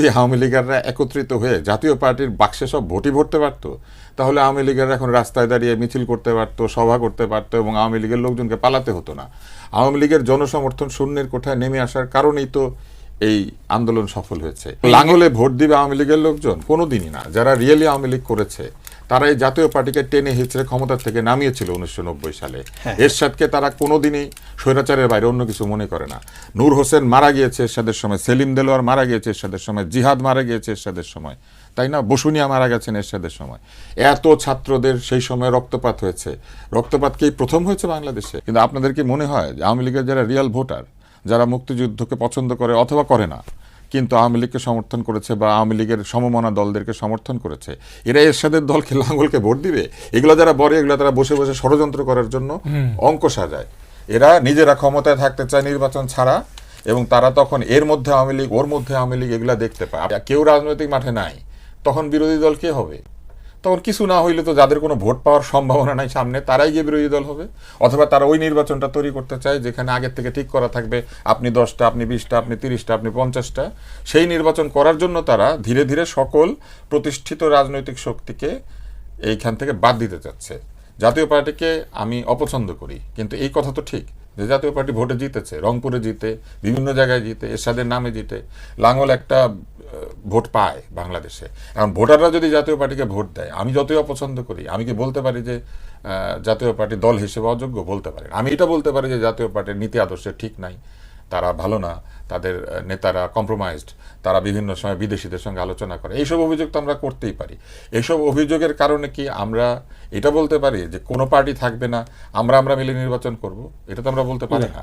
যদি আওয়ামী লীগাররা একত্রিত হয়ে জাতীয় পার্টির বাক্সে সব ভোটই ভরতে পারত, তাহলে আওয়ামী লীগের এখন রাস্তায় দাঁড়িয়ে মিছিল করতে পারতো, সভা করতে পারতো এবং আওয়ামী লীগের লোকজনকে পালাতে হতো না। আওয়ামী লীগের জনসমর্থন শূন্যের কোঠায় নেমে আসার কারণেই তো এই আন্দোলন সফল হয়েছে। লাঙ্গলে ভোট দিবে আওয়ামী লীগের লোকজন? কোনোদিনই না। যারা রিয়েলি আওয়ামী লীগ করেছে তারা এই জাতীয় পার্টিকে টেনে হিচড়ে ক্ষমতা থেকে নামিয়েছিল উনিশশো নব্বই সালে। এরশাদকে তারা কোনোদিনই স্বৈরাচারের বাইরে অন্য কিছু মনে করে না। নূর হোসেন মারা গিয়েছে এরশাদের সময় সেলিম দেলোয়ার মারা গিয়েছে এরশাদের সময় জিহাদ মারা গিয়েছে এরশাদের সময়। তাই না? বসুনিয়া মারা গেছেন এরশাদের সময়। এত ছাত্রদের সেই সময় রক্তপাত হয়েছে। রক্তপাত কি প্রথম হয়েছে বাংলাদেশে? কিন্তু আপনাদের কি মনে হয় যে আওয়ামী লীগের যারা রিয়াল ভোটার যারা মুক্তিযুদ্ধকে পছন্দ করে অথবা করে না কিন্তু আওয়ামী লীগকে সমর্থন করেছে বা আওয়ামী লীগের সমমনা দলদেরকে সমর্থন করেছে। এরা এরশাদের দলকে লাঙ্গলকে ভোট দিবে। এগুলো যারা বলে এগুলো তারা বসে বসে ষড়যন্ত্র করার জন্য অঙ্ক সাজায়। এরা নিজেরা ক্ষমতায় থাকতে চায় নির্বাচন ছাড়া এবং তারা তখন এর মধ্যে আওয়ামী লীগ ওর মধ্যে আওয়ামী লীগ এগুলা দেখতে পায়। কেউ রাজনৈতিক মাঠে নাই। তখন বিরোধী দল কে হবে? তখন কিছু না হইলে তো যাদের কোনো ভোট পাওয়ার সম্ভাবনা নাই সামনে, তারাই গিয়ে বিরোধী দল হবে। অথবা তারা ওই নির্বাচনটা তৈরি করতে চায়, যেখানে আগের থেকে ঠিক করা থাকবে, আপনি দশটা, আপনি বিশটা, আপনি তিরিশটা, আপনি পঞ্চাশটা। সেই নির্বাচন করার জন্য তারা ধীরে ধীরে সকল প্রতিষ্ঠিত রাজনৈতিক শক্তিকে এইখান থেকে বাদ দিতে চাচ্ছে। জাতীয় পার্টিকে আমি অপছন্দ করি, কিন্তু এই কথা তো ঠিক। যে জাতীয় পার্টি ভোটে জিতেছে, রংপুরে জিতে, বিভিন্ন জায়গায় জিতে, এরশাদের নামে জিতে, লাঙ্গল একটা ভোট পায় বাংলাদেশে। এখন ভোটাররা যদি জাতীয় পার্টিকে ভোট দেয়, আমি যতই অপছন্দ করি, আমি কি বলতে পারি যে জাতীয় পার্টি দল হিসেবে অযোগ্য? বলতে পারি আমি এটা বলতে পারি যে, জাতীয় পার্টির নীতি আদর্শে ঠিক নাই, তারা ভালো না। তাদের নেতারা কম্প্রোমাইজড তারা বিভিন্ন সময় বিদেশিদের সঙ্গে আলোচনা করে। এইসব অভিযোগ তো আমরা করতেই পারি। এইসব অভিযোগের কারণে কি আমরা এটা বলতে পারি যে কোনো পার্টি থাকবে না আমরা আমরা মিলে নির্বাচন করব? এটা তো আমরা বলতে পারি না।